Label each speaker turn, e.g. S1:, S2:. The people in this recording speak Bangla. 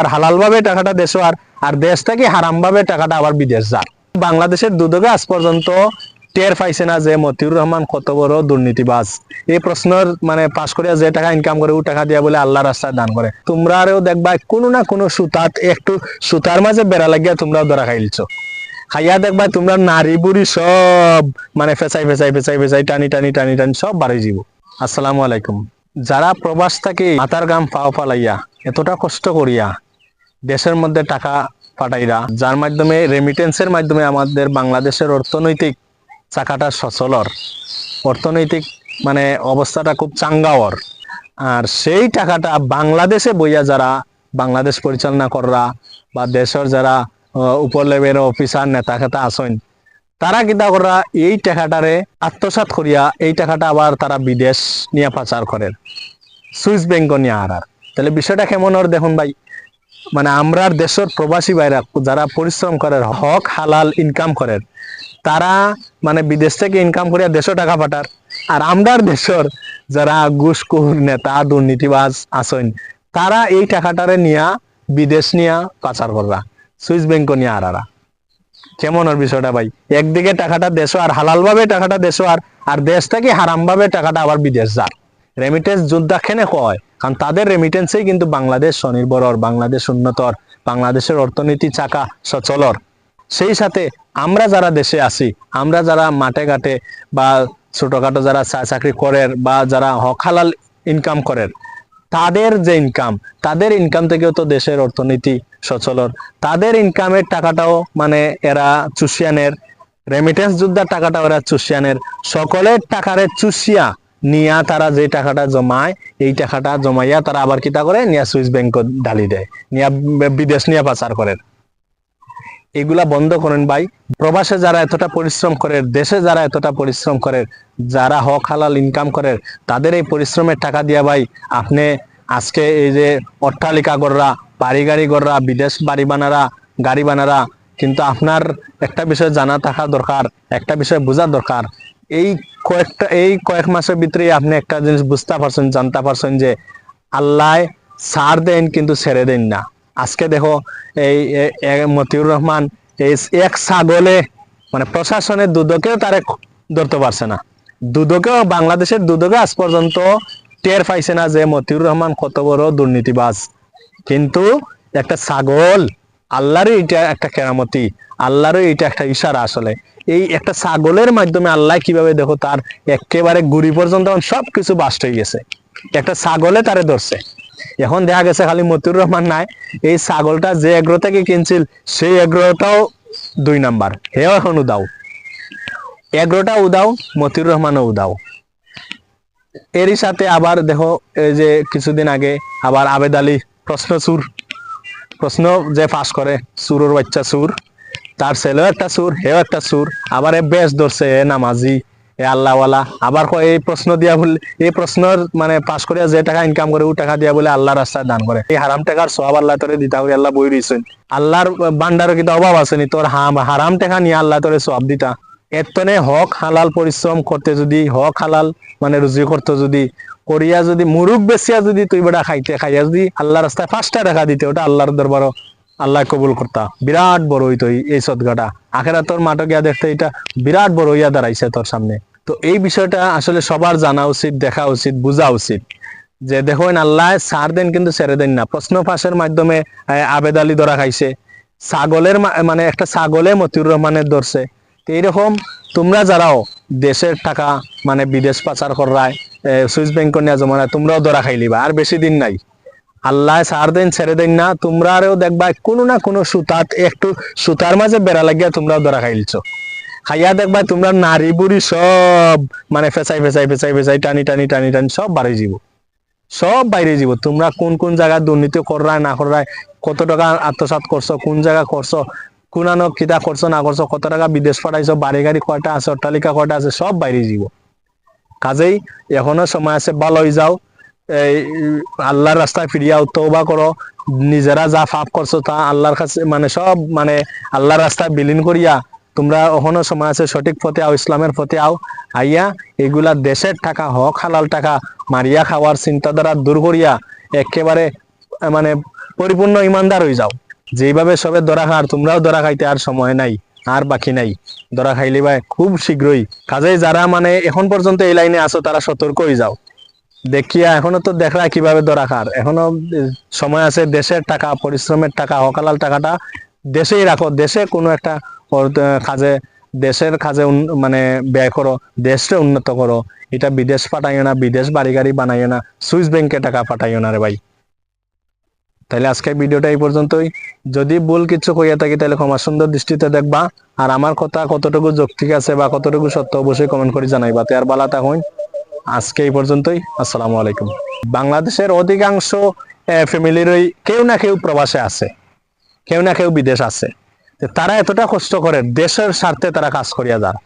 S1: আর হালাল ভাবে টাকাটা দেশে আর আর দেশ থেকে হারাম ভাবে টাকাটা আবার বিদেশ যায় বাংলাদেশের দুদকে আজ পর্যন্ত টের পাইছে না যে মতিউর রহমান কত বড় দুর্নীতিবাজ। এই প্রশ্নের মানে পাশ করিয়া যে টাকা ইনকাম করে ও টাকা দিয়া বলে আল্লাহ রাস্তায় দান করে। তোমরা আরও দেখবা কোনো না কোনো সুতাত, একটু সুতার মাঝে বেড়া লাগিয়া তোমরাও ধরা খাইলছো খাইয়া দেখবা তোমরা নারী বুড়ি সব মানে ফেসাই ফেসাই ফেসাই ফেসাই টানি টানি টানি টানি সব বাড়ি যাব আসসালামু আলাইকুম। যারা প্রবাস থেকে মাথার গাম পাও পালাইয়া, এতটা কষ্ট করিয়া দেশের মধ্যে টাকা পাঠাইরা, যার মাধ্যমে রেমিটেন্সের মাধ্যমে আমাদের বাংলাদেশের অর্থনৈতিক চাকাটা সচলর অর্থনৈতিক মানে অবস্থাটা খুব চাঙ্গাওর আর সেই টাকাটা বাংলাদেশে বইয়া যারা বাংলাদেশ পরিচালনা কররা বা দেশের যারা উপর লেভেলের অফিসার নেতা খেতা আসেন তারা কিতা করা এই টাকাটারে আত্মসাৎ করিয়া এই টাকাটা আবার তারা বিদেশ নিয়ে পাচার করেন। সুইস ব্যাংক নিয়ে আর। তাহলে বিষয়টা কেমন ওর দেখুন ভাই। মানে আমরার দেশের প্রবাসী ভাইরা, যারা পরিশ্রম করে হক, হালাল ইনকাম করেন, তারা মানে বিদেশ থেকে ইনকাম করিয়া দেশও টাকা পাঠার আর আমরার দেশের যারা ঘুষখোর নেতা, দুর্নীতিবাজ আসেন তারা এই টাকাটারে নিয়া বিদেশ নিয়া পাচার কররা, সুইস ব্যাংক নিয়ে আরারা কেমন ওর বিষয়টা ভাই? একদিকে টাকাটা দেশও আর হালাল ভাবে টাকাটা দেশও আর আর দেশ থেকে হারাম ভাবে টাকাটা আবার বিদেশ যায়। রেমিটেন্স যোদ্ধা খেনে কয়? কারণ তাদের রেমিটেন্সেই কিন্তু বাংলাদেশ স্বনির্ভর বাংলাদেশ উন্নতর বাংলাদেশের অর্থনীতি চাকা সচলর সেই সাথে আমরা যারা দেশে আছি, আমরা যারা মাঠে ঘাটে বা ছোটখাটো যারা চাকরি করেন বা যারা হক হালাল ইনকাম করেন তাদের যে ইনকাম তাদের ইনকাম থেকেও তো দেশের অর্থনীতি সচলর তাদের ইনকামের টাকাটাও মানে এরা চুষিয়ানের রেমিটেন্স যোদ্ধার টাকাটাও এরা চুষিয়ানের। সকলের টাকারে চুষিয়া নিয়া তারা যে টাকাটা জমায়, এই টাকাটা জমাইয়া তারা আবার কিতা করে? নিয়া সুইস ব্যাংক ঢালি দেয়। নিয়া বিদেশ নিয়ে পাচার করে এগুলা বন্ধ করেন ভাই। প্রবাসে যারা এতটা পরিশ্রম করে, দেশে যারা এতটা পরিশ্রম করে, যারা হক, হালাল ইনকাম করে, তাদের এই পরিশ্রমের টাকা দিয়া ভাই, আপনি আজকে এই যে অট্টালিকা গড়রা, বাড়ি গাড়ি গড়রা, বিদেশ বাড়ি বানারা, গাড়ি বানারা, কিন্তু আপনার একটা বিষয় জানা থাকা দরকার, একটা বিষয় বোঝা দরকার। এই কয়েকটা, এই কয়েক মাসের ভিতরে আপনি একটা জিনিস বুঝতে পারছেন, জানতে পারছেন যে আল্লাহ সার দেন কিন্তু ছেড়ে দেন না। আজকে দেখো, এই মতিউর রহমান এই এক ছাগলে মানে প্রশাসনের দুদকেও তারে ধরতে পারছে না। দুদকেও, বাংলাদেশের দুদকে আজ পর্যন্ত টের পাইছে না যে মতিউর রহমান কত বড় দুর্নীতিবাজ। কিন্তু একটা ছাগল, আল্লাহরই এটা একটা কেরামতি। আল্লাহরই এটা একটা ইশারা আসলে। এই একটা ছাগলের মাধ্যমে আল্লাহ কীভাবে দেখো তার একেবারে গুড়ি পর্যন্ত সব কিছু বাস্ট হয়ে গেছে। একটা ছাগলে তারে ধরছে। এখন দেখা গেছে খালি মতিউর রহমান নাই, এই ছাগলটা যে এগ্রো থেকে কিনছিল, সেই এগ্রোটাও দুই নাম্বার। হেও এখন উদাও। এগ্রোটা উদাও, মতিউর রহমানও উদাও। এরই সাথে আবার দেখো, এই যে কিছুদিন আগে আবার আবেদ আলী প্রশ্ন সুর প্রশ্ন যে পাস করে, সুরের বাচ্চা সুর তার ছেলেও একটা সুর, হেও একটা সুর। আবার এ বেশ ধরছে, এ নামাজি, এ আল্লাহওয়ালা। আবার এই প্রশ্ন দিয়া বলে, এই প্রশ্নের মানে পাস করিয়া যে টাকা ইনকাম করে ও টাকা দিয়া বলে আল্লাহ রাস্তায় দান করে। এই হারাম টাকার সব আল্লাহ তোরে দিতা হই, আল্লাহ বই রইছেন। আল্লাহর বান্ডারে কিন্তু অভাব আছে নি, তোর হারাম টাকা নিয়ে আল্লাহ তোরে সব দিতা। এতনে হক, হালাল পরিশ্রম করতে যদি, হক, হালাল মানে রুজি করতে যদি, করিয়া যদি মুরুখ বেচিয়া যদি তুই বেটা খাইতে, খাইয়া যদি আল্লাহ রাস্তায় পাঁচটা টাকা দিতে, ওটা আল্লাহর দরবার আল্লাহ কবুল করতা। বিরাট বড় হইতো এই- সদগাটা। আখেরা তোর মাঠে গিয়া দেখতে এটা বিরাট বড় হইয়া দাঁড়াইছে তোর সামনে। তো এই বিষয়টা আসলে সবার জানা উচিত দেখা উচিত বোঝা উচিত। যে দেখুন আল্লাহ সার দেন কিন্তু ছেড়ে দেন না। প্রশ্ন ফাঁসের মাধ্যমে আবেদ আলী ধরা খাইছে। ছাগলের মানে একটা ছাগলে মতিউর রহমানের ধরছে। তো এইরকম তোমরা যারাও দেশের টাকা মানে বিদেশ পাচার করায় সুইস ব্যাংক নিয়ে জমা রায়, তোমরাও ধরা খাইলিবা। আর বেশি দিন নাই। আল্লাহ সার দেন, ছেড়ে দেন না তোমরা আরও দেখবা কোনো না কোনো সুতাত, একটু সুতার মাঝে বেড়া লাগিয়া তোমরাও ধরা খাইলছো। খাইয়া দেখবা তোমরা নারী বুড়ি সব মানে ফেসাই ফেসাই ফেসাই ফেসাই টানি টানি টানি টানি, সব বাড়ি যাব। সব বাইরে যাব। তোমরা কোন কোন জায়গায় দুর্নীতি করায় না করায় কত টাকা আত্মসাৎ করছ, কোন জায়গা করছ কোন আনো কিতা করছ, না করছ, কত টাকা বিদেশ পাঠাইছো, বাড়ি গাড়ি কয়টা আছে, অট্টালিকা কয়টা আছে, সব বাইরে যাব। কাজেই এখনও সময় আছে ভালো হয়ে যাও। এই, আল্লাহর রাস্তায় ফিরিয়াও তৌবা করো। নিজেরা যা পাপ করছ তা আল্লাহর কাছে মানে সব মানে আল্লাহর রাস্তায় বিলীন করিয়া তোমরা এখনও সময় আছে সঠিক পথে আও, ইসলামের পথে আও। আইয়া এগুলা দেশের টাকা, হক, হালাল টাকা মারিয়া খাওয়ার চিন্তাধারা দূর করিয়া একেবারে মানে পরিপূর্ণ ইমানদার হয়ে যাও। যেইভাবে সবে ধরা খার তোমরাও ধরা খাইতে আর সময় নাই, আর বাকি নাই। ধরা খাইলে ভাই খুব শীঘ্রই। কাজেই যারা মানে এখন পর্যন্ত এই লাইনে আছো, তারা সতর্ক হয়ে যাও। দেখিয়া এখনও তো দেখরা কীভাবে ধরা খার। এখনও সময় আছে দেশের টাকা, পরিশ্রমের টাকা হকালাল টাকাটা দেশেই রাখো। দেশে কোনো একটা কাজে, দেশের কাজে মানে ব্যয় করো দেশটা উন্নত করো। এটা বিদেশ পাঠাইও না, বিদেশ বাড়ি গাড়ি বানাইও না, সুইস ব্যাংকে টাকা পাঠাইও না রে ভাই। তাহলে আজকে ভিডিওটা এই পর্যন্তই। যদি ভুল কিছু কইয়া থাকি তাহলে ক্ষমা সুন্দর দৃষ্টিতে দেখবা। আর আমার কথা কতটুকু যৌক্তিক আছে বা কতটুকু সত্য অবশ্যই কমেন্ট করে জানাইবা। তো আর বালা থাকুন আজকে এই পর্যন্তই, আসসালামু আলাইকুম। বাংলাদেশের অধিকাংশ ফ্যামিলিরই কেউ না কেউ প্রবাসে আছে, কেউ না কেউ বিদেশ আছে। তারা এতটা কষ্ট করে দেশের স্বার্থে তারা কাজ করিয়া যান।